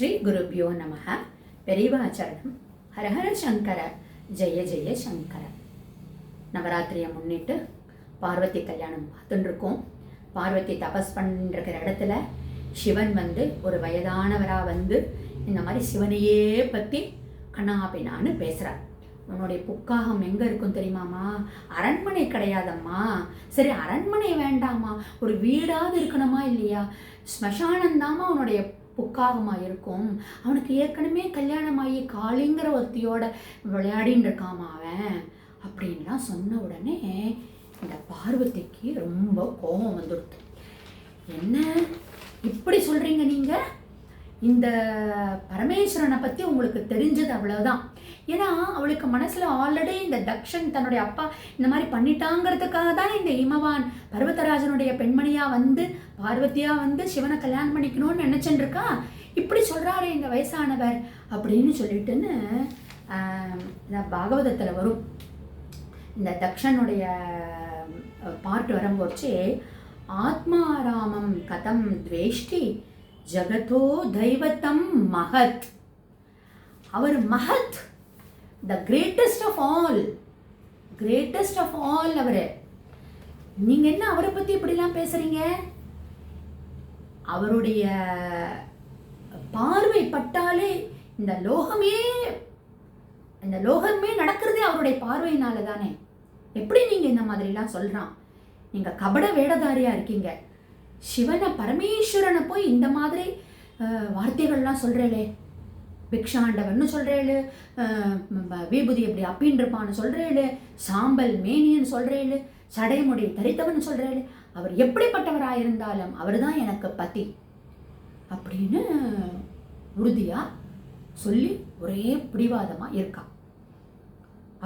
ஸ்ரீ குருபியோ நமக பெரியவாச்சரணம் ஹரஹர சங்கர. ஜெய ஜெய சங்கர. நவராத்திரியை முன்னிட்டு பார்வதி கல்யாணம் பார்த்துட்டுருக்கோம் பார்வதி தபஸ் பண்ணிருக்கிற இடத்துல சிவன் வந்து ஒரு வயதானவராக வந்து இந்த மாதிரி சிவனையே பற்றி கண்ணாபினான்னு பேசுகிறார் உன்னுடைய புக்காகம் எங்கே இருக்கும் தெரியுமாம்மா அரண்மனை கிடையாதம்மா. சரி அரண்மனை வேண்டாமா? ஒரு வீடாவது இருக்கணுமா இல்லையா? ஸ்மசானந்தாமா உன்னுடைய புக்காகமாக இருக்கும் அவனுக்கு ஏற்கனவே கல்யாணமாகி காளிங்கிற ஒருத்தியோட விளையாடின்னு இருக்காமா அவன்? அப்படின்லாம் சொன்ன உடனே இந்த பார்வதிக்கு ரொம்ப கோபம் வந்துடுது. என்ன? இப்படி சொல்கிறீங்க நீங்கள் இந்த பரமேஸ்வரனை பற்றி உங்களுக்கு தெரிஞ்சது அவ்வளோதான் ஏன்னா அவளுக்கு மனசில் ஆல்ரெடி இந்த தக்ஷன் தன்னுடைய அப்பா இந்த மாதிரி பண்ணிட்டாங்கிறதுக்காக தான் இந்த இமவான் பர்வதராஜனுடைய பெண்மணியாக வந்து பார்வதியாக வந்து சிவனை கல்யாணம் பண்ணிக்கணும்னு நினச்சின்னு இருக்கா இப்படி சொல்கிறாரு இந்த வயசானவர் அப்படின்னு சொல்லிட்டுன்னு இந்த பாகவதத்தில் வரும். இந்த தக்ஷனுடைய பாட்டு வரும்போச்சு ஆத்மாராமம் கதம் துவேஷ்டி ஜகதோ தெய்வத்தம் மகத். அவர் Magath the greatest of all greatest of all அவர். நீங்க என்ன அவரை பத்தி இப்படிலாம் பேசுறீங்க? அவருடைய பார்வை பட்டாலே இந்த லோகமே இந்த லோகமே நடக்கிறதே அவருடைய பார்வையினால தானே. எப்படி நீங்க இந்த மாதிரிலாம் சொல்றான்? நீங்க கபட வேடதாரியா இருக்கீங்க. சிவனை பரமேஸ்வரனை போய் இந்த மாதிரி வார்த்தைகள்லாம் சொல்றேனே பிக்ஷாண்டவன்னு சொல்கிறேளு விபூதி எப்படி அப்பின்றிருப்பான்னு சொல்கிறேளு சாம்பல் மேனின்னு சொல்கிறேளு சடைமுடி தரித்தவன் சொல்கிறேளு அவர் எப்படிப்பட்டவராக இருந்தாலும் அவர் தான் எனக்கு பதி. அப்படின்னு உறுதியாக சொல்லி ஒரே பிடிவாதமாக இருக்கா.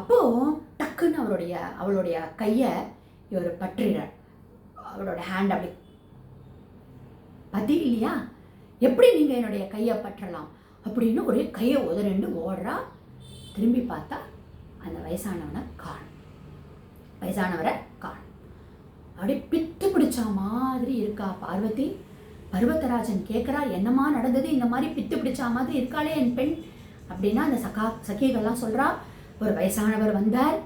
அப்போது டக்குன்னு அவருடைய அவளுடைய கையை இவர் பற்றிறார். அவளோட ஹேண்ட் அப்படி. பதி இல்லையா? எப்படி நீங்கள் என்னுடைய கையை பற்றலாம்? அப்படின்னு ஒரு கையை உதறிண்டு ஓடுறா. திரும்பி பார்த்தா அந்த வயசானவனை காணும். வயசானவரை காணும். அப்படி பித்து பிடிச்ச மாதிரி இருக்கா பார்வதி. பர்வத்தராஜன் கேட்குறா என்னமா நடந்தது? இந்த மாதிரி பித்து பிடிச்ச மாதிரி இருக்காளே என் பெண். அப்படின்னா அந்த சகா சகிகள்லாம் சொல்கிறா ஒரு வயசானவர் வந்தார்.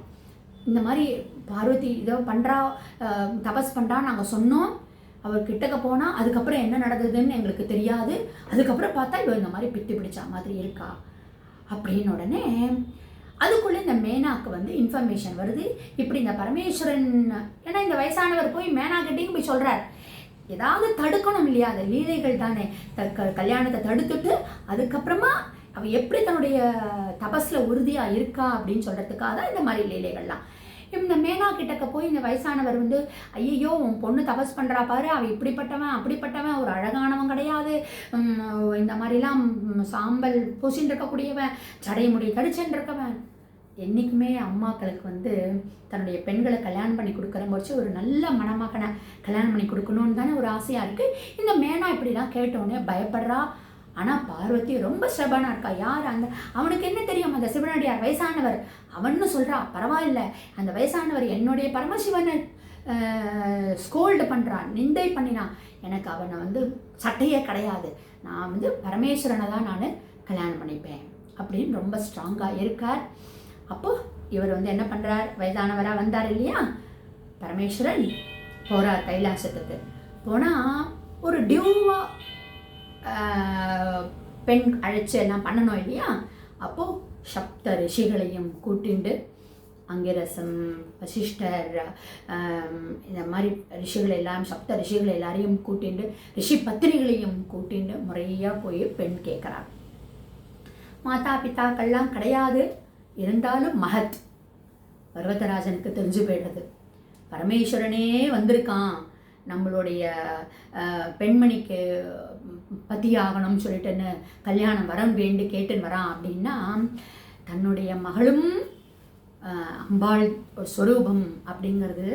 இந்த மாதிரி பார்வதி இதோ பண்ணுறா தபஸ் பண்ணுறா நாங்கள் சொன்னோம். அவர் கிட்டக்க போனால் அதுக்கப்புறம் என்ன நடந்ததுன்னு எங்களுக்கு தெரியாது. அதுக்கப்புறம் பார்த்தா இவ இந்த மாதிரி பித்து பிடிச்சா மாதிரி இருக்கா. அப்படின்னு உடனே அதுக்குள்ளே இந்த மேனாக்கு வந்து இன்ஃபர்மேஷன் வருது. இப்படி இந்த பரமேஸ்வரன் ஏன்னா இந்த வயசானவர் போய் மேனாக்கிட்டையும் போய் சொல்கிறார் ஏதாவது தடுக்கணும் இல்லையா? அந்த லீலைகள் தானே. த கல்யாணத்தை தடுத்துட்டு அதுக்கப்புறமா அவள் எப்படி தன்னுடைய தபஸில் உறுதியாக இருக்கா அப்படின்னு சொல்கிறதுக்காக தான் இந்த மாதிரி லீலைகள்லாம். இந்த மேனா கிட்டக்க போய் இந்த வயசானவர் வந்து ஐயையோ உன் பொண்ணு தபஸ் பண்ணுறா பாரு. அவள் இப்படிப்பட்டவன் அப்படிப்பட்டவன். ஒரு அழகானவன் கிடையாது. இந்த மாதிரிலாம் சாம்பல் பூசின்னு இருக்கக்கூடியவன் சடைமுடி கடிச்சுன்னு இருக்கவன். என்றைக்குமே அம்மாக்களுக்கு வந்து தன்னுடைய பெண்களை கல்யாணம் பண்ணி கொடுக்குற போச்சு ஒரு நல்ல மணமகனை கல்யாணம் பண்ணி கொடுக்கணும்னு தானே ஒரு ஆசையாக இருக்குது இந்த மேனா இப்படிலாம் கேட்டோடனே பயப்படுறா. ஆனால் பார்வதி ரொம்ப ஸ்டபானாக இருக்கா? யார் அந்த அவனுக்கு என்ன தெரியும்? அந்த சிவனடியார் வயசானவர். அவன்னு சொல்கிறா பரவாயில்ல. அந்த வயசானவர் என்னுடைய பரமசிவனை ஸ்கோல்டு பண்ணுறான் நிந்தை பண்ணினான். எனக்கு அவனை வந்து சட்டையே கிடையாது. நான் வந்து பரமேஸ்வரனை தான் நான் கல்யாணம் பண்ணிப்பேன். அப்படின்னு ரொம்ப ஸ்ட்ராங்காக இருக்கார். அப்போது இவர் வந்து என்ன பண்ணுறார் வயதானவராக வந்தார் இல்லையா? பரமேஸ்வரன் போகிறார் கைலாசத்துக்கு. போனால் ஒரு டியூவாக பெண் அழைச்சி எல்லாம் பண்ணணும் இல்லையா? அப்போது சப்த ரிஷிகளையும் கூட்டிண்டு அங்கிரசம் வசிஷ்டர் இந்த மாதிரி ரிஷிகள் எல்லாம் சப்த ரிஷிகள் எல்லாரையும் கூட்டிண்டு ரிஷி பத்திரிகளையும் கூட்டிண்டு முறையாக போய் பெண் கேட்குறாங்க மாதா பிதாக்கள்லாம் கிடையாது. இருந்தாலும் மகத் பர்வதராஜனுக்கு தெரிஞ்சு போயிடுறது. பரமேஸ்வரனே வந்திருக்கான். நம்மளுடைய பெண்மணிக்கு பதியாகணும்னு சொல்லிட்டு சொல்லிட்டுன்னு கல்யாணம் வரம் வேண்டு கேட்டுன்னு வரான் அப்படின்னா தன்னுடைய மகளும் அம்பாள் ஸ்வரூபம் அப்படிங்கிறது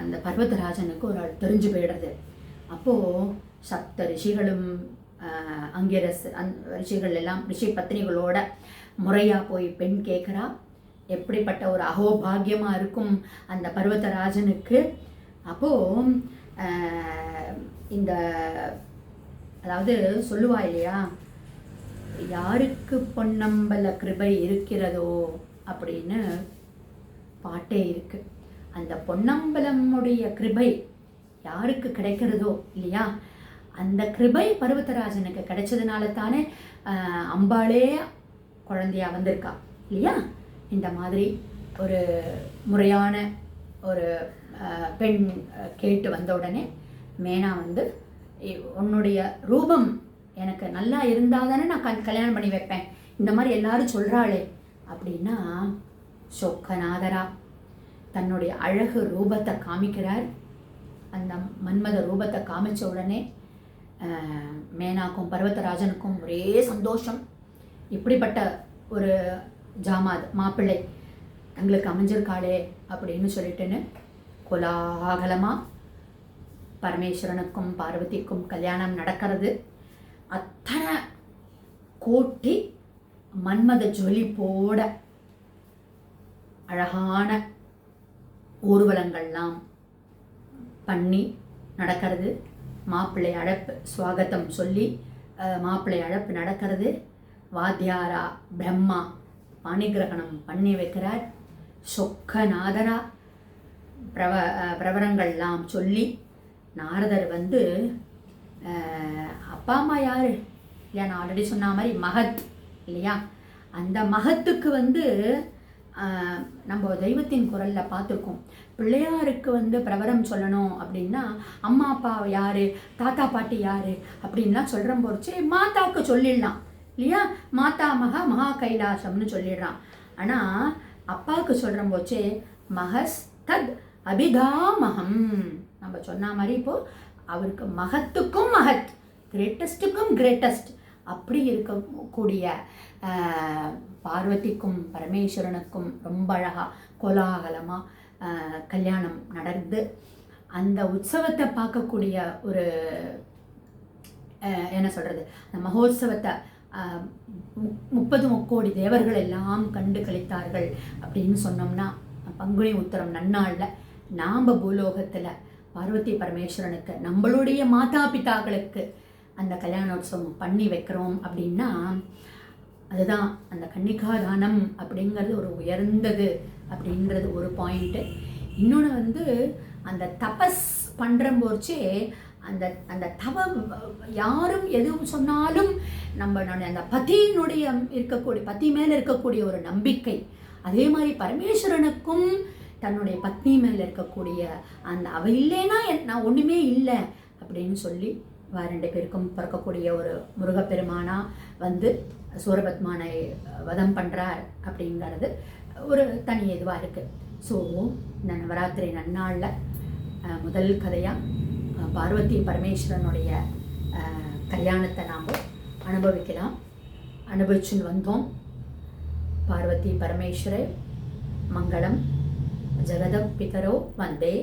அந்த பர்வதராஜனுக்கு ஒரு தெரிஞ்சு போயிடுறது. அப்போது சப்த ரிஷிகளும் அங்கிரஸ் அந் ரிஷிகள் எல்லாம் ரிஷி பத்னிகளோட முறையாக போய் பெண் கேட்குறா. எப்படிப்பட்ட ஒரு அகோபாகியமாக இருக்கும் அந்த பர்வதராஜனுக்கு. அப்போது இந்த அதாவது சொல்லுவா இல்லையா? யாருக்கு பொன்னம்பல கிருபை இருக்கிறதோ? அப்படின்னு பாட்டே இருக்கு. அந்த பொன்னம்பலமுடைய கிருபை யாருக்கு கிடைக்கிறதோ இல்லையா? அந்த கிருபை பருவத்தராஜனுக்கு கிடைச்சதுனால தானே அம்பாளே குழந்தையா வந்திருக்கா இல்லையா? இந்த மாதிரி ஒரு முறையான ஒரு பெண் கேட்டு வந்த உடனே மேனா வந்து உன்னுடைய ரூபம் எனக்கு நல்லா இருந்தால் தானே நான் கல் கல்யாணம் பண்ணி வைப்பேன். இந்த மாதிரி எல்லாரும் சொல்கிறாளே அப்படின்னா சொக்கநாதரா தன்னுடைய அழகு ரூபத்தை காமிக்கிறார். அந்த மன்மத ரூபத்தை காமிச்ச உடனே மேனாக்கும் பர்வதராஜனுக்கும் ஒரே சந்தோஷம். இப்படிப்பட்ட ஒரு ஜாமாத் மாப்பிள்ளை தங்களுக்கு அமைஞ்சிருக்காளே அப்படின்னு சொல்லிட்டுன்னு கோலாகலமாக பரமேஸ்வரனுக்கும் பார்வதிக்கும் கல்யாணம் நடக்கிறது. அத்தனை கோட்டி மன்மத ஜொலிப்போட அழகான ஊர்வலங்கள்லாம் பண்ணி நடக்கிறது. மாப்பிள்ளை அழைப்பு ஸ்வாகத்தம் சொல்லி மாப்பிள்ளை அழைப்பு நடக்கிறது. வாத்தியாரா பிரம்மா பாணிகிரகணம் பண்ணி வைக்கிறார். சொக்கநாதரா பிரவ பிரவரங்கள்லாம் சொல்லி நாரதர் வந்து அப்பா அம்மா யாரு? இல்லையா நான் ஆல்ரெடி சொன்ன மாதிரி மகத் இல்லையா? அந்த மகத்துக்கு வந்து நம்ம தெய்வத்தின் குரல்ல பார்த்துருக்கோம். பிள்ளையாருக்கு வந்து பிரபரம் சொல்லணும் அப்படின்னா அம்மா அப்பா யாரு? தாத்தா பாட்டி யாரு? அப்படின்லாம் சொல்கிற போச்சு மாதாவுக்கு சொல்லிடலாம். இல்லையா? மாதா மகா மகா கைலாசம்னு சொல்லிடுறான் ஆனால் அப்பாவுக்கு சொல்கிற போச்சே மகஸ் தத் அபிகாமகம் நம்ம சொன்ன மாதிரி இப்போ அவருக்கு மகத்துக்கும் மகத் கிரேட்டஸ்ட்டுக்கும் கிரேட்டஸ்ட் அப்படி இருக்கக்கூடிய பார்வதிக்கும் பரமேஸ்வரனுக்கும் ரொம்ப அழகாக கோலாகலமாக கல்யாணம் நடந்து அந்த உற்சவத்தை பார்க்கக்கூடிய ஒரு என்ன சொல்கிறது அந்த மகோத்சவத்தை மு- முப்பது முக்கோடி தேவர்கள் எல்லாம் கண்டு கழித்தார்கள் அப்படின்னு சொன்னோம்னா பங்குனி உத்தரம் நன்னாளில் நாம் பூலோகத்தில் பார்வதி பரமேஸ்வரனுக்கு நம்மளுடைய மாதா பிதாக்களுக்கு அந்த கல்யாணோத்சவம் பண்ணி வைக்கிறோம் அப்படின்னா அதுதான் அந்த கன்னிகாதானம் அப்படிங்கிறது ஒரு உயர்ந்தது அப்படின்றது ஒரு பாயிண்ட்டு இன்னொன்று வந்து அந்த தபஸ் பண்ணுற போச்சே அந்த அந்த தவம் யாரும் எதுவும் சொன்னாலும் நம்ம அந்த பதியினுடைய இருக்கக்கூடிய பத்தி மேலே இருக்கக்கூடிய ஒரு நம்பிக்கை. அதே மாதிரி பரமேஸ்வரனுக்கும் தன்னுடைய பத்னி மேலே இருக்கக்கூடிய அந்த அவ இல்லைன்னா நான் ஒன்றுமே இல்லை. அப்படின்னு சொல்லி ரெண்டு பேருக்கும் பிறக்கக்கூடிய ஒரு முருகப்பெருமானா வந்து சூரபத்மானை வதம் பண்ணுறார் அப்படிங்கிறது ஒரு தனி இதுவாக இருக்குது ஸோ இந்த நவராத்திரி நன்னாளில் முதல் கதையாக பார்வதி பரமேஸ்வரனுடைய கல்யாணத்தை நாம் அனுபவிக்கலாம். அனுபவிச்சுன்னு வந்தோம். பார்வதி பரமேஸ்வரர் மங்களம். ജഗതപിതരോ വന്ദേ